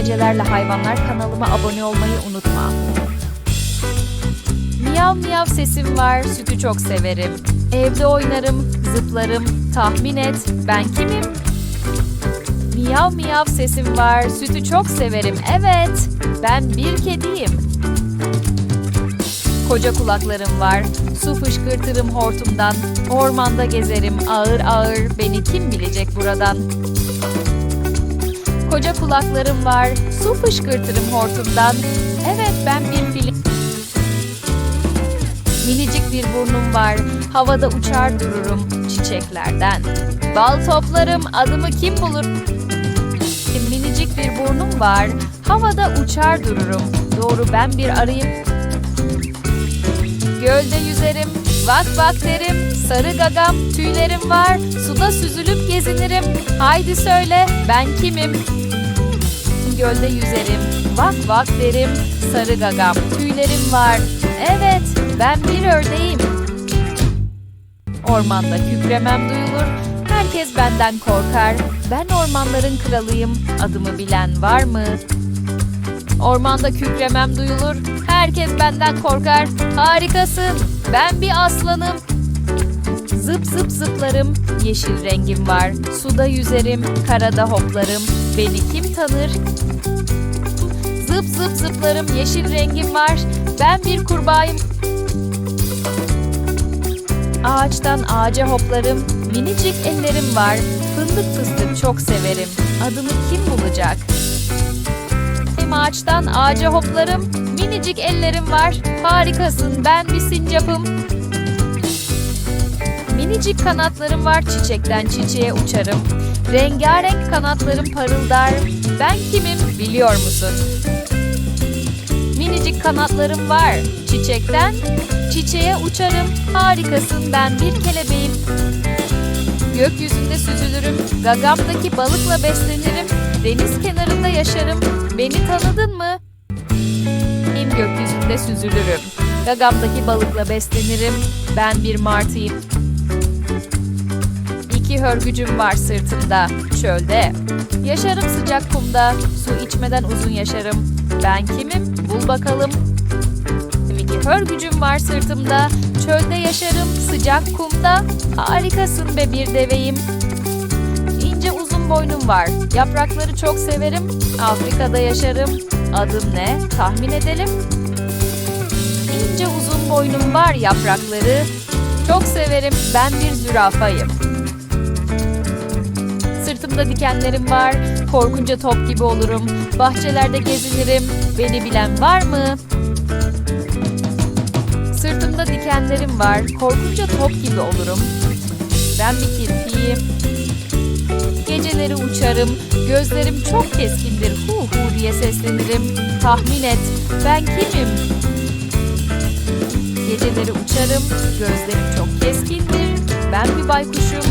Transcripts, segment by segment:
Bilmecelerle Hayvanlar kanalıma abone olmayı unutma. Miyav miyav sesim var, sütü çok severim. Evde oynarım, zıplarım, tahmin et, ben kimim? Miyav miyav sesim var, sütü çok severim. Evet, ben bir kediyim. Koca kulaklarım var, su fışkırtırım hortumdan. Ormanda gezerim ağır ağır, beni kim bilecek buradan? Koca kulaklarım var, su fışkırtırım hortumdan. Evet, ben bir film. Minicik bir burnum var, havada uçar dururum çiçeklerden. Bal toplarım, adımı kim bulur? Minicik bir burnum var, havada uçar dururum. Doğru ben bir arayım. Gölde yüzerim, vak vak derim, sarı gagam, tüylerim var, suda süzülüp gezinirim. Haydi söyle, ben kimim? Gölde yüzerim, vak vak derim, sarı gagam, tüylerim var. Evet, ben bir ördeğim. Ormanda kükremem duyulur, herkes benden korkar. Ben ormanların kralıyım, adımı bilen var mı? Ormanda kükremem duyulur, herkes benden korkar. Harikasın, ben bir aslanım. Zıp zıp zıplarım, yeşil rengim var. Suda yüzerim, karada hoplarım. Beni kim tanır? Zıp zıp zıplarım, yeşil rengim var. Ben bir kurbağayım. Ağaçtan ağaca hoplarım, minicik ellerim var. Fındık fıstık çok severim. Adımı kim bulacak? Hem ağaçtan ağaca hoplarım, minicik ellerim var. Harikasın, ben bir sincapım. Minicik kanatlarım var, çiçekten çiçeğe uçarım. Rengarenk kanatlarım parıldar. Ben kimim biliyor musun? Minicik kanatlarım var, çiçekten çiçeğe uçarım. Harikasın, ben bir kelebeğim. Gökyüzünde süzülürüm, gagamdaki balıkla beslenirim. Deniz kenarında yaşarım. Beni tanıdın mı? Hem gökyüzünde süzülürüm. Gagamdaki balıkla beslenirim. Ben bir martıyım. İki hörgücüm var sırtımda, çölde. Yaşarım sıcak kumda, su içmeden uzun yaşarım. Ben kimim? Bul bakalım. İki hörgücüm var sırtımda, çölde yaşarım sıcak kumda. Harikasın be bir deveyim. Boynum var, yaprakları çok severim. Afrika'da yaşarım. Adım ne? Tahmin edelim. İnce uzun boynum var yaprakları. Çok severim. Ben bir zürafayım. Sırtımda dikenlerim var. Korkunca top gibi olurum. Bahçelerde gezinirim. Beni bilen var mı? Sırtımda dikenlerim var. Korkunca top gibi olurum. Ben bir kirpiyim. Geceleri uçarım. Gözlerim çok keskindir. Hu hu diye seslenirim. Tahmin et. Ben kimim? Geceleri uçarım. Gözlerim çok keskindir. Ben bir baykuşum.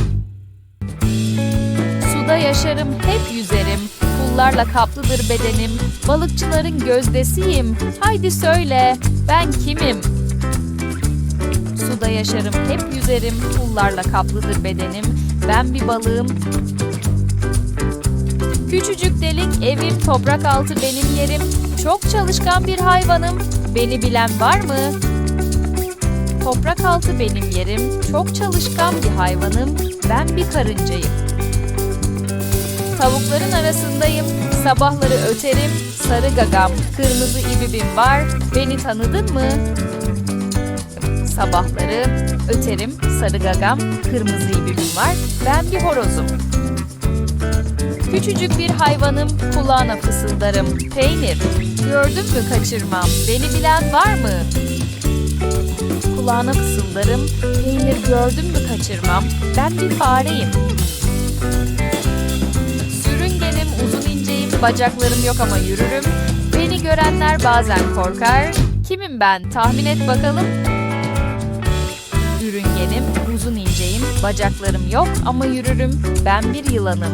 Suda yaşarım, hep yüzerim. Pullarla kaplıdır bedenim. Balıkçıların gözdesiyim. Haydi söyle, ben kimim? Suda yaşarım, hep yüzerim. Pullarla kaplıdır bedenim. Ben bir balığım. Küçücük delik evim, toprak altı benim yerim. Çok çalışkan bir hayvanım. Beni bilen var mı? Toprak altı benim yerim. Çok çalışkan bir hayvanım. Ben bir karıncayım. Tavukların arasındayım. Sabahları öterim. Sarı gagam, kırmızı ibibim var. Beni tanıdın mı? Sabahları öterim. Sarı gagam, kırmızı ibibim var. Ben bir horozum. Küçücük bir hayvanım, kulağına fısıldarım. Peynir, gördün mü kaçırmam, beni bilen var mı? Kulağına fısıldarım, peynir gördün mü kaçırmam, ben bir fareyim. Sürüngenim, uzun inceyim, bacaklarım yok ama yürürüm. Beni görenler bazen korkar. Kimim ben, tahmin et bakalım. Ürüngenim, uzun inceyim, bacaklarım yok ama yürürüm. Ben bir yılanım.